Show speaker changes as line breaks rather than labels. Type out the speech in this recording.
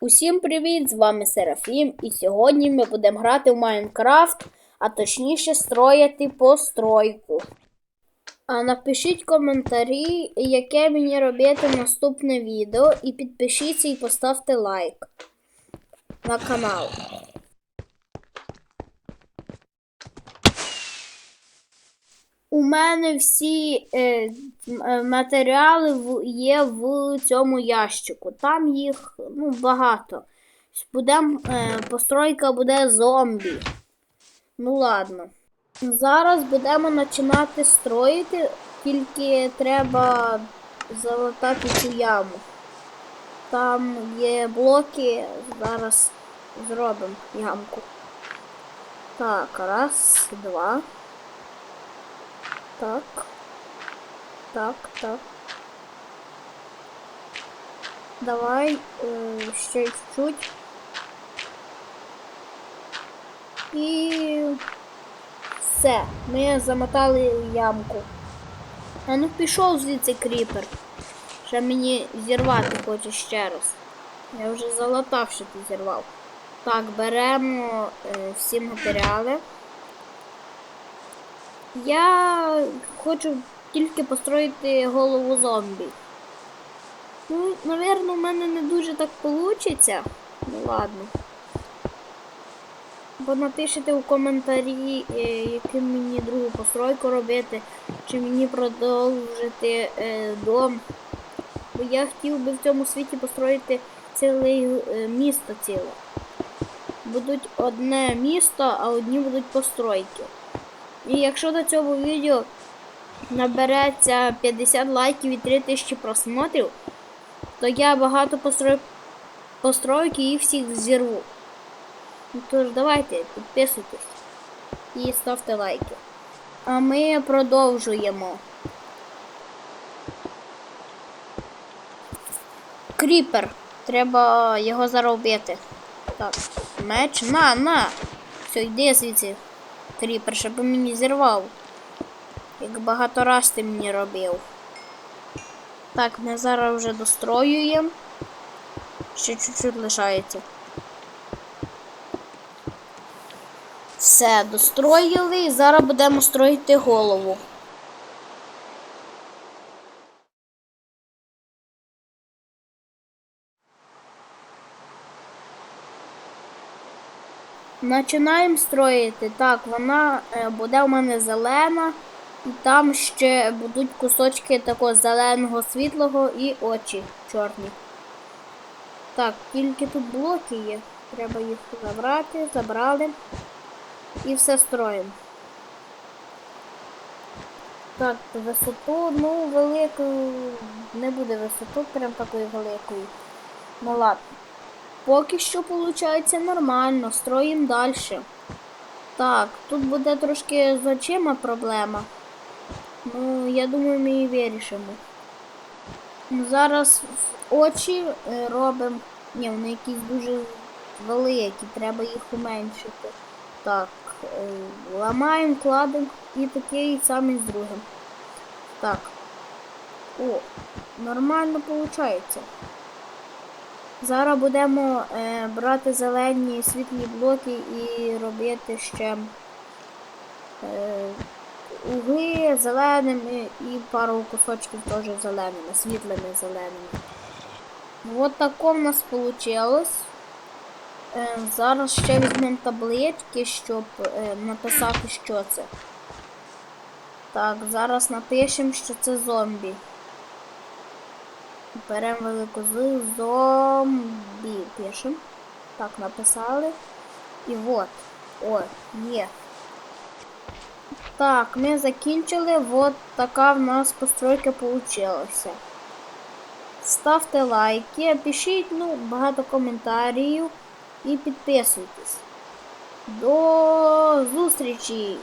Усім привіт! З вами Серафім, і сьогодні ми будемо грати в Майнкрафт, а точніше строїти постройку. А напишіть коментарі, яке мені робити наступне відео, і підпишіться і поставте лайк на канал. У мене всі е, е, матеріали є в цьому ящику. Там їх ну, багато. Будем, е, постройка буде зомбі. Ну ладно. Зараз будемо починати строїти, тільки треба залатати цю яму. Там є блоки, зараз зробимо ямку. Так, раз, два. Так. Так, так. Давай е, ще чуть-чуть. І все. Ми замотали ямку. А ну пішов звідси кріпер. Ще мені зірвати хоче ще раз. Я вже залатав, що ти зірвав. Так, беремо е, всі матеріали. Я хочу тільки построїти голову зомбі. Ну, напевно, в мене не дуже так вийде. Ну ладно. Бо напишете у коментарі, е, яку мені другу постройку робити, чи мені продовжити е, дом. Бо я хотів би в цьому світі построїти ціле місто ціле. Будуть одне місто, а одні будуть постройки. І якщо до цього відео набереться 50 лайків і 3000 просмотрів, то я багато построй... постройок і їх всіх зірву. Тож давайте, підписуйтесь і ставте лайки. А ми продовжуємо. Кріпер. Треба його заробити. Так, меч. На, на! Все, йди звідси. Кріпер, щоб мені зірвав. Як багато раз ти мені робив. Так, ми зараз вже достроюємо. Ще чуть-чуть лишається. Все, достроїли і зараз будемо строїти голову. Починаємо строїти. Так, вона е, буде у мене зелена, і там ще будуть кусочки такого зеленого світлого і очі чорні. Так, тільки тут блоки є. Треба їх забрати, забрали. І все строїмо. Так, висоту, ну, велику не буде висоту, прям такої великої. Ну ладно. Поки що виходить нормально, строїмо далі. Так, тут буде трошки з очима проблема. Ну, я думаю, ми її вирішимо. Зараз в очі е, робимо. Ні, вони якісь дуже великі, треба їх уменшити. Так, е, ламаємо, кладемо і такий самий з другим. Так. О, нормально виходить. Зараз будемо е, брати зелені світлі блоки і робити ще е, угли зеленими і пару кусочків теж зеленими, світлими зеленими. От тако в нас вийшло. Е, зараз ще візьмемо таблички, щоб е, написати, що це. Так, зараз напишемо, що це зомбі. Беремо велику з зомбі. Пишемо. Так, написали. І от. О, є. Так, ми закінчили. От така в нас постройка получилася. Ставте лайки, пишіть ну, багато коментарів і підписуйтесь. До зустрічі!